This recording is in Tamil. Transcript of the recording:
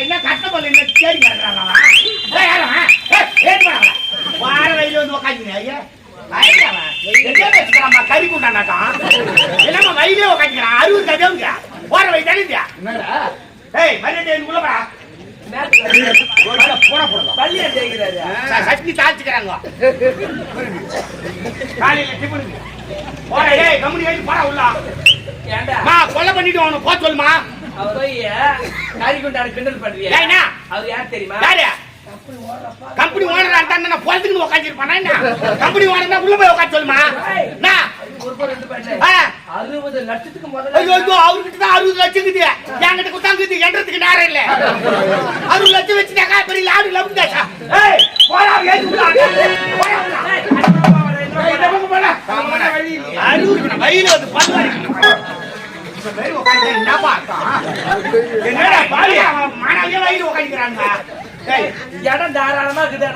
என்ன கட்டப்பல் என்ன தேடி கிடக்குறாங்களா வார வெயில் வந்து உக்காந்துங்க ஐயா. கறி குண்டாண்டாட்டம் என்னம்மா வயலே உக்காந்துக்கிறான்? அறுபது கதவுங்க ஓர வயல் தானே ஏய் மல்லிகை உள்ள போடா. சட்னி தாழ்த்துக்கிறாங்க காலையில டிஃபனுக்கு போற ஏய் கம்பெனி போடா உள்ள ஏண்டா? கொலை பண்ணிட்டு அவனை போ சொல்லுமா. அவர் போய் காரி கொண்டாடு கிண்டல் பண்றியா? ஏய்னா? அவர் யார் தெரியுமா? யாரு? கம்பெனி ஓனர் அந்த பொழுதுக்கு உட்காந்துருப்பானா என்ன? கம்பெனி ஓனர் உள்ள போய் உட்காந்து சொல்லுமா. அறுபது லட்சத்துக்கு ஐயோ முதல்ல ஐயோ அவர்கிட்ட தான் அறுபது லட்சம் இருக்குது. என்கிட்ட குத்தாங்குது என்றதுக்கு நேரம் இல்ல. அறுபது லட்சம் வச்சுட்டாக்கா பெரிய லாடு லபுதாச்சா ஏய் போடா போடா. அறுபது வயிறு வந்து பல்வாரி இடம் தாராளமா இருக்குது